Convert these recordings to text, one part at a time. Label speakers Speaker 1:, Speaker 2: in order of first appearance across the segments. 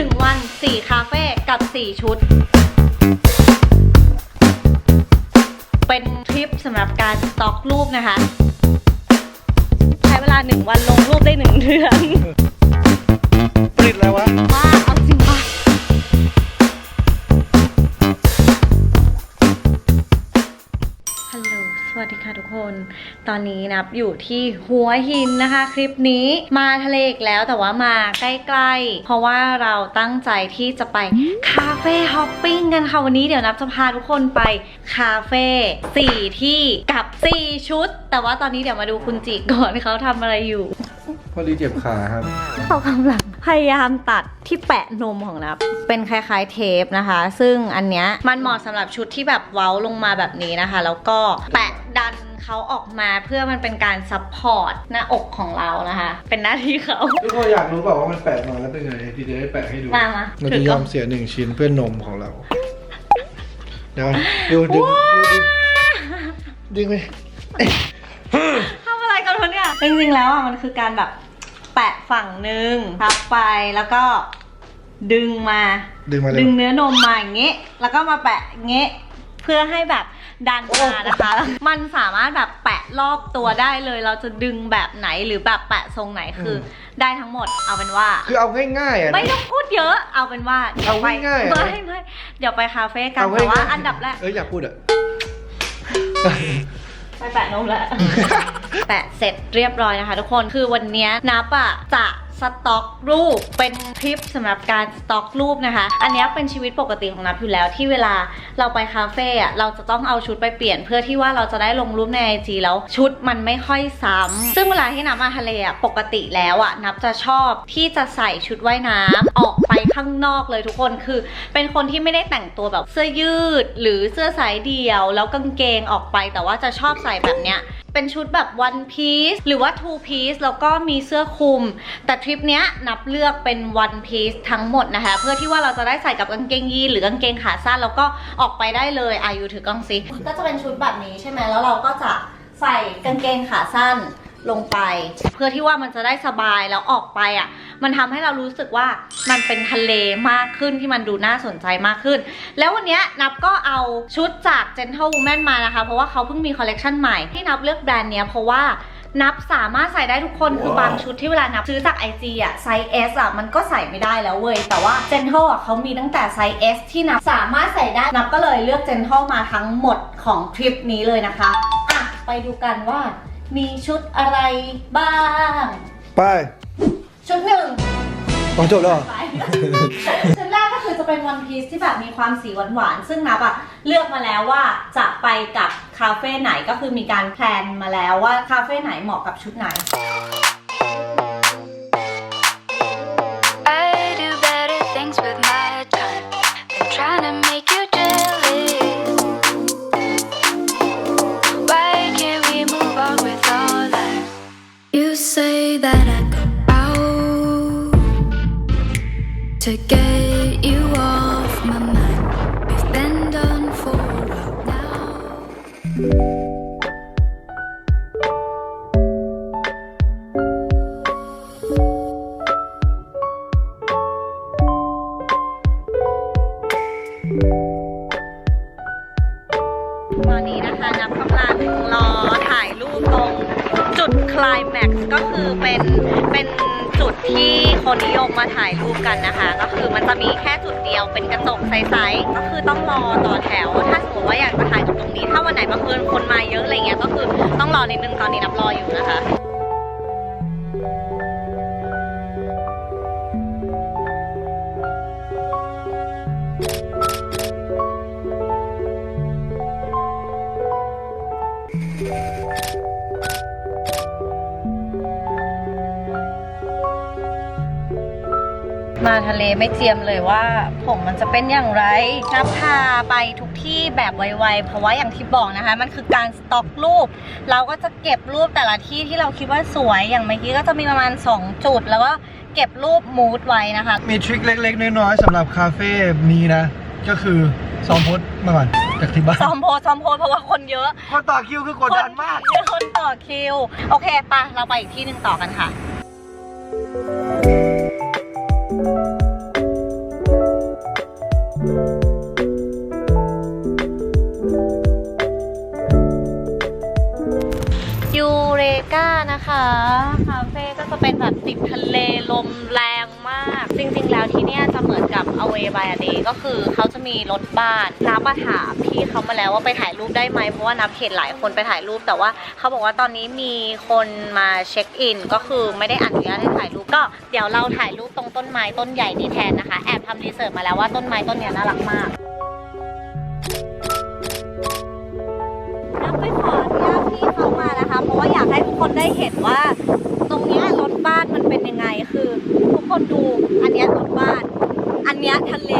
Speaker 1: 1 วัน 4 คาเฟ่กับ 4 ชุด เป็นทริปสำหรับการสต็อกรูปนะคะ ใช้เวลา 1 วันลงรูปได้ 1 เดือน
Speaker 2: ผลิตอะไรวะ
Speaker 1: ว่า สวัสดีค่ะทุกคน ตอนนี้นับอยู่ที่หัวหินนะคะ คลิปนี้มาทะเลอีกแล้วแต่ว่ามาใกล้ๆ เพราะว่าเราตั้งใจที่จะไปคาเฟ่ฮอปปิ้งกันค่ะวันนี้เดี๋ยวนับจะพาทุกคนไปคาเฟ่สี่ที่กับ4ชุด แต่ว่าตอนนี้เดี๋ยวมาดูคุณจิก่อนเขาทำอะไรอยู่
Speaker 2: พอดีเจ็บขาครับ
Speaker 1: เขากำลังพยายามตัดที่แปะนมของนับ เป็นคล้ายๆเทปนะคะ ซึ่งอันเนี้ยมันเหมาะสำหรับชุดที่แบบเว้าลงมาแบบนี้นะคะ แล้วก็แปะ ดันเขาออกมาเพื่อมันเป็นการซัพพอร์ตหน้าอกของเรานะคะ เป็นหน้าที่เขา
Speaker 2: ทุกคนอยากรู้เปล่าว่ามันแปะมาแล้วเป็นไงพี่จะได้แปะให้ดู
Speaker 1: มามา
Speaker 2: เรา
Speaker 1: ถื
Speaker 2: จะ
Speaker 1: อยก่
Speaker 2: อนมเสียหนึ่งชิ้นเพื่อนนมของเราเดี๋ยวดูดึงดึงไป
Speaker 1: ทำอะไรกันวะเนี่ยจริงๆแล้วอะมันคือการแบบแปะฝั่งหนึ่งพับไปแล้วก็ดึงมา
Speaker 2: ดึงมาเลย
Speaker 1: ดึงเนื้อนมมาอย่างเงี้ยแล้วก็มาแปะเงี้ยเพื่อให้แบบ ดันมานะคะ มันสามารถแบบแปะรอบตัวได้เลย เราจะดึงแบบไหนหรือแบบแปะทรงไหนคืออได้ทั้งหมดเอาเป็นว่า
Speaker 2: คือเอาง่ายๆอะ
Speaker 1: ไม่ต้องพูดเยอะเอาเป็นว่าดี๋ยวไป
Speaker 2: เอาง่ายๆอะ
Speaker 1: ไม่ไม่เดี๋ยวไปคาเฟ่กัน
Speaker 2: เอา
Speaker 1: แต่ว่า
Speaker 2: ง่ายๆ
Speaker 1: อันดับแรก
Speaker 2: เอออยากพูดอะ
Speaker 1: ไปแปะนมแล้ว แปะเสร็จเรียบร้อยนะคะทุกคน คือวันเนี้ยนับอะจะ สต็อกรูปเป็นคลิปสำหรับการสต็อกรูปนะคะ อันนี้เป็นชีวิตปกติของนับอยู่แล้วที่เวลาเราไปคาเฟ่อะเราจะต้องเอาชุดไปเปลี่ยน เพื่อที่ว่าเราจะได้ลงรูปในไอจีแล้วชุดมันไม่ค่อยซ้ำซึ่งเวลาที่นับมาทะเลอะปกติแล้วอะนับจะชอบที่จะใส่ชุดว่ายน้ำออกไปข้างนอกเลยทุกคนคือ เป็นคนที่ไม่ได้แต่งตัวแบบเสื้อยืด หรือเสื้อสายเดี่ยว แล้วกางเกงออกไป แต่ว่าจะชอบใส่แบบเนี้ย เป็นชุดแบบ one piece หรือว่า two piece แล้วก็มีเสื้อคลุม แต่ทริปเนี้ยนับเลือกเป็น one piece ทั้งหมดนะคะ เพื่อที่ว่าเราจะได้ใส่กับกางเกงยีนหรือกางเกงขาสั้นแล้วก็ออกไปได้เลยอายุถือกล้องซิก็จะเป็นชุดแบบนี้ใช่ไหมแล้วเราก็จะใส่กางเกงขาสั้น ลงไป เพื่อที่ว่ามันจะได้สบายแล้วออกไปอะ มันทำให้เรารู้สึกว่ามันเป็นทะเลมากขึ้นที่มันดูน่าสนใจมากขึ้น แล้ววันนี้นับก็เอาชุดจาก Gentle Woman มานะคะ เพราะว่าเขาเพิ่งมีคอลเลกชันใหม่ที่นับเลือกแบรนด์เนี้ยเพราะว่านับสามารถใส่ได้ทุกคนคือบางชุดที่เวลานับซื้อจาก IG อะไซส์ S อะมันก็ใส่ไม่ได้แล้วเว้ย แต่ว่า Gentle อะเขามีตั้งแต่ไซส์ S ที่นับสามารถใส่ได้นับก็เลยเลือก Gentle มาทั้งหมดของทริปนี้เลยนะคะ อะ ไปดูกันว่า มีชุดอะไรบ้าง
Speaker 2: ไป
Speaker 1: ชุดหนึ่ง
Speaker 2: ต้องจบแล้วเหรอ
Speaker 1: ไป ชุดแรกก็คือจะเป็นวันพีซที่แบบมีความสีหวานๆ ซึ่งนับอะเลือกมาแล้วว่าจะไปกับคาเฟ่ไหนก็คือมีการแพลนมาแล้วว่าคาเฟ่ไหนเหมาะกับชุดไหน
Speaker 3: to get you off my mind. We've been done for a while now.
Speaker 1: ตอนนี้นะคะนับกำลังรอถ่ายรูปตรงจุดคลายแม็กซ์ก็คือเป็นเป็น จุดที่คนนิยมมาถ่ายรูปกันนะคะ ก็คือมันจะมีแค่จุดเดียวเป็นกระจกใสๆก็คือต้องรอต่อแถว ถ้าสมมติว่าอยากจะถ่ายจุดตรงนี้ ถ้าวันไหนบังเอิญคนมาเยอะอะไรเงี้ยก็คือต้องรอนิดนึงตอนนี้นับรออยู่นะคะ มาทะเลไม่เจียมเลยว่า ผมมันจะเป็นอย่างไรนับพาไปทุกที่แบบไวๆ เพราะว่าอย่างที่บอกนะคะ มันคือการสต็อกรูป เราก็จะเก็บรูปแต่ละที่ที่เราคิดว่าสวยอย่างเมื่อกี้ก็จะมีประมาณ 2 จุด แล้วก็เก็บรูปมูดไว้นะคะ
Speaker 2: มีทริคเล็กๆ น้อยๆสำหรับคาเฟ่นี้นะ ก็คือซ้อมโพสต์มาก่อนจากที่บ้าน
Speaker 1: ซ้อมโพสซ้อมโพสเพราะว่าคนเยอะ
Speaker 2: คนต่อคิวคือกดดันมาก
Speaker 1: คนคนต่อคิว โอเคปะเราไปอีกที่หนึ่งต่อกันค่ะ Thank you. มือบ Away by a Day ก็คือเขาจะมีรถบ้านนับมาถามพี่เขามาแล้วว่าไปถ่ายรูปได้ไหมเพราะว่านับเห็นหลายคนไปถ่ายรูป แต่ว่าเขาบอกว่าตอนนี้มีคนมาเช็คอิน ก็คือไม่ได้อนุญาตให้ถ่ายรูปก็เดี๋ยวเราถ่ายรูปตรงต้นไม้ต้นใหญ่นี้แทนนะคะแอบทำรีเสิร์ชมาแล้วว่าต้นไม้ต้นนี้น่ารักมากนับไปขออนุญาตพี่เขามานะคะ เพราะว่าอยากให้ทุกคนได้เห็นว่าตรงนี้รถบ้านมันเป็นยังไงคือ ทุกคนดูอันนี้รถบ้าน อันเนี้ยทะเล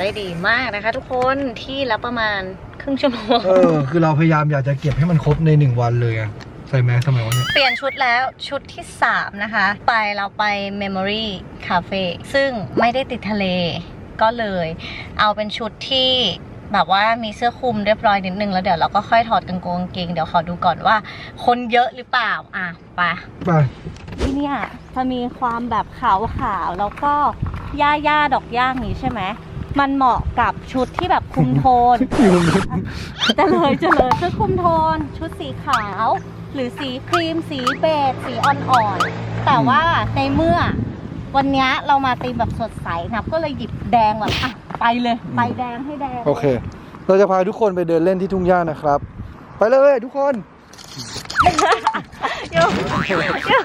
Speaker 1: ได้ดีมากนะคะ ทุกคนที่ละประมาณครึ่งชั่วโมง
Speaker 2: เออ คือเราพยายามอยากจะเก็บให้มันครบในหนึ่งวันเลยอะใส่แมสทำไมวะเนี่ย
Speaker 1: เปลี่ยนชุดแล้วชุดที่ 3 นะคะ ไปเราไป Memory Cafe ซึ่งไม่ได้ติดทะเลก็เลย เอาเป็นชุดที่แบบว่ามีเสื้อคลุมเรียบร้อยนิดนึงแล้วเดี๋ยวเราก็ค่อยถอดกางเกงกางเกงเดี๋ยวขอดูก่อนว่า คนเยอะหรือเปล่า อะไป
Speaker 2: ไป
Speaker 1: ที่เนี่ยจะมีความแบบขาวขาวๆแล้วก็หญ้าหญ้าดอกหญ้าอย่างนี้ใช่ไหม มันเหมาะกับชุดที่แบบคุมโทน
Speaker 2: อยู่ลึก
Speaker 1: จะเลยจะเลยชุดคุมโทน ชุดสีขาว หรือสีครีม สีเบจสีอ่อนๆแต่ว่าในเมื่อวันเนี้ยเรามาตีมแบบสดใสนับก็เลยหยิบแดงแบบอะไปเลยไปแดงให้แดง
Speaker 2: โอเค เราจะพาทุกคนไปเดินเล่นที่ทุ่งหญ้านะครับ ไปเลยทุกคน
Speaker 1: โยกโยกโยก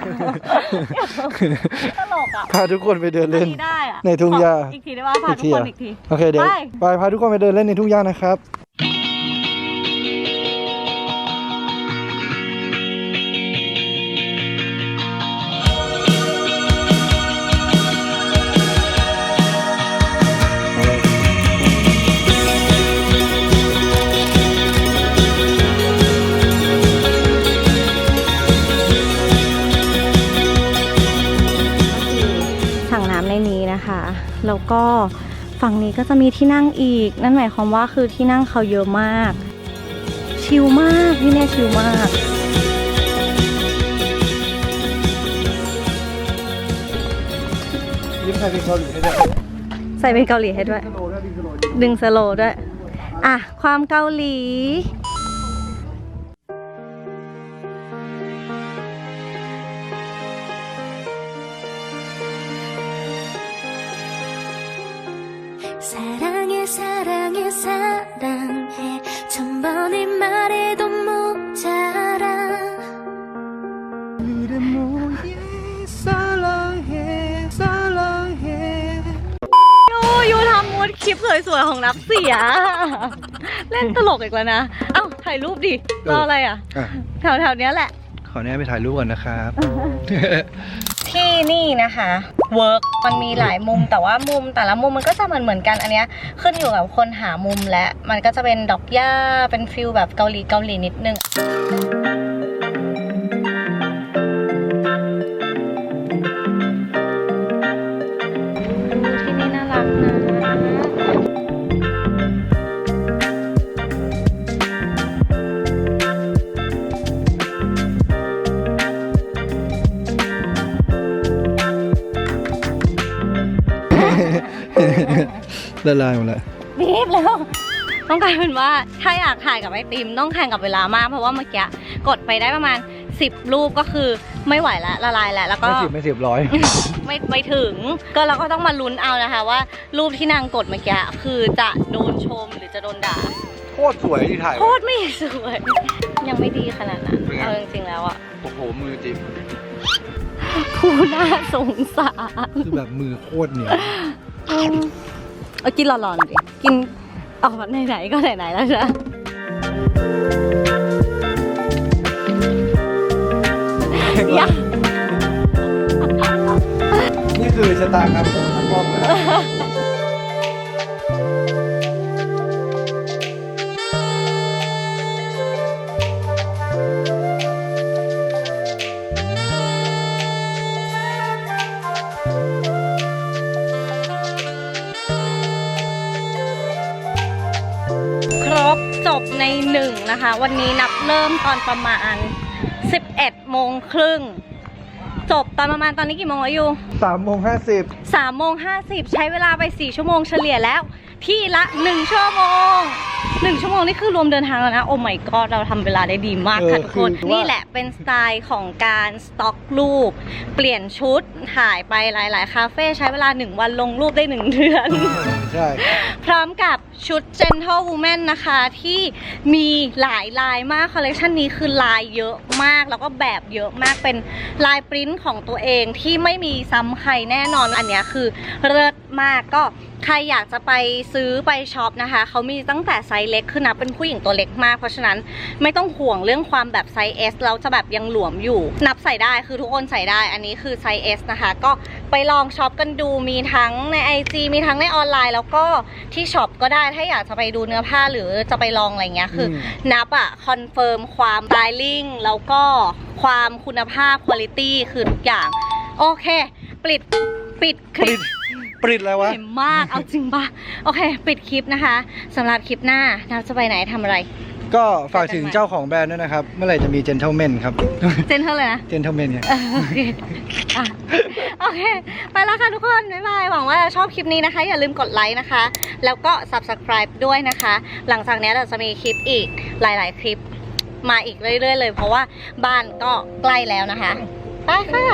Speaker 1: ตลกอะ
Speaker 2: พาทุกคนไปเดินเล่น
Speaker 1: อัได้อะ
Speaker 2: ในทุ่งหญ้า
Speaker 1: ขออีกทีได้ป่ะพาทุกคนอีกที
Speaker 2: โอเคเดี๋ยว
Speaker 1: ไป
Speaker 2: ไปพาทุกคนไปเดินเล่นในทุ่งหญ้านะครับ
Speaker 1: ก็ฝั่งนี้ก็จะมีที่นั่งอีก นั่นหมายความว่าคือที่นั่งเขาเยอะมาก ชิลมากที่เนี่ยชิลมาก
Speaker 2: ยิ้มใครเป็นเกาหลีให้ด้วย
Speaker 1: ใส่เป็นเกาหลีให้ด้วย
Speaker 2: สโลว์ด้วยดิสโลว์
Speaker 1: ดึงสโลว์ด้วย อะ ความเกาหลี
Speaker 3: 말해도 모자라
Speaker 2: 그래 뭐예 사랑해 사랑해
Speaker 1: ยูยูทำมูดคลิปสวยๆ ของนับเสีย เล่นตลกอีกแล้วนะ เอ้า ถ่ายรูปดิ รออะไรอ่ะ
Speaker 2: อ่ะ
Speaker 1: แถวๆเนี้ยแหละ
Speaker 2: ขออนุญาตไปถ่ายรูปก่อนนะครับ
Speaker 1: ที่นี่นะคะ เวิร์กมันมีหลายมุมแต่ว่ามุมแต่ละมุมมันก็จะเหมือนเหมือนกันอันเนี้ยขึ้นอยู่กับคนหามุมและมันก็จะเป็นดอกหญ้าเป็นฟิลแบบเกาหลีเกาหลีนิดนึง
Speaker 2: ละลายหมดแล้ว
Speaker 1: รีบแล้วต้องกลายเป็นว่าถ้าอยากถ่ายกับไอติมต้องแข่งกับเวลามากเพราะว่าเมื่อกี้กดไปได้ประมาณ 10 รูปก็คือไม่ไหวแล้วละลายแล้วแล้วก็
Speaker 2: ไม่สิบไม่สิบร้อย
Speaker 1: ไม่ไม่ถึงก็เราก็ต้องมาลุ้นเอานะคะว่า รูปที่นางกดเมื่อกี้คือจะโดนชมหรือจะโดนด่า
Speaker 2: โคตรสวยที่ถ่าย
Speaker 1: โคตรไม่สวย ยังไม่ดีขนาดนั้น
Speaker 2: เป็นไง
Speaker 1: เอาจริงๆแล้วอะ
Speaker 2: โอ้โห มือจิบ
Speaker 1: ผู้น่าสงสาร
Speaker 2: คือแบบมือโคตรเหนียว
Speaker 1: เอากินร้อนๆดิกินออกมาไหนๆก็ไหนๆแล้วนะอย่า
Speaker 2: นี่คือชะตากรรมของนักกล้องนะ ครับ
Speaker 1: นะคะ วันนี้นับเริ่มตอนประมาณ 11 โมงครึ่ง จบตอนประมาณตอนนี้กี่โมงแล้วอยู่
Speaker 2: สามโมงห้าสิบ
Speaker 1: 3โมง50ใช้เวลาไป 4 ชั่วโมงเฉลี่ยแล้ว ที่ละ 1 ชั่วโมง 1 ชั่วโมงนี่คือรวมเดินทางแล้วนะ โอ้ my god เราทำเวลาได้ดีมากค่ะทุกคน นี่แหละเป็นสไตล์ของการสต็อกรูป เปลี่ยนชุดถ่ายไปหลาย ๆ คาเฟ่ใช้เวลา 1 วันลงรูปได้ 1 เดือน
Speaker 2: ใช่
Speaker 1: พร้อมกับชุด Gentle Woman นะคะ ที่มีหลายลายมากคอลเลคชันนี้คือลายเยอะมากแล้วก็แบบเยอะมากเป็นลายปริ้นของตัวเองที่ไม่มีซ้ำใครแน่นอนอันเนี้ยคือเลิศมากก็ใครอยากจะไปซื้อไปช็อปนะคะ เขามีตั้งแต่ไซส์เล็กคือนับเป็นผู้หญิงตัวเล็กมาก เพราะฉะนั้นไม่ต้องห่วงเรื่องความแบบไซส์ S แล้วจะแบบยังหลวมอยู่ นับใส่ได้คือทุกคนใส่ได้ อันนี้คือไซส์ S นะคะ ก็ ไปลองช็อปกันดูมีทั้งใน IG มีทั้งในออนไลน์ แล้วก็ที่ช็อปก็ได้ถ้าอยากจะไปดูเนื้อผ้าหรือจะไปลองอะไรเงี้ยคืออ
Speaker 2: ม
Speaker 1: นับอะคอนเฟิร์มความสไตลิ่งแล้วก็ความคุณภาพคุณภาพคือทุกอย่าง โอเค ปิดปิดค
Speaker 2: ป
Speaker 1: ลิ
Speaker 2: ริ
Speaker 1: ป
Speaker 2: ดปริดอะไรวะ
Speaker 1: เห็นมาก เอาจริงปะโอเค ปิดคลิปนะคะสำหรับคลิปหน้านับจะไปไหนทำอะไร
Speaker 2: ก็ฝากถึงเจ้าของแบรนด์ด้วยนะครับ เมื่อไหร่จะมี gentleman ครับ
Speaker 1: เจนเท่าเลยนะ
Speaker 2: gentleman เนี่ย
Speaker 1: เออโอเคอะโอเค ไปแล้วค่ะทุกคน บ๊ายบาย หวังว่าจะชอบคลิปนี้นะคะ อย่าลืมกดไลค์นะคะ แล้วก็ subscribe ด้วยนะคะ หลังจากนี้เราจะมีคลิปอีกหลายๆ คลิปมาอีกเรื่อยๆเลย เพราะว่าบ้านก็ใกล้แล้วนะคะ ไปค่ะ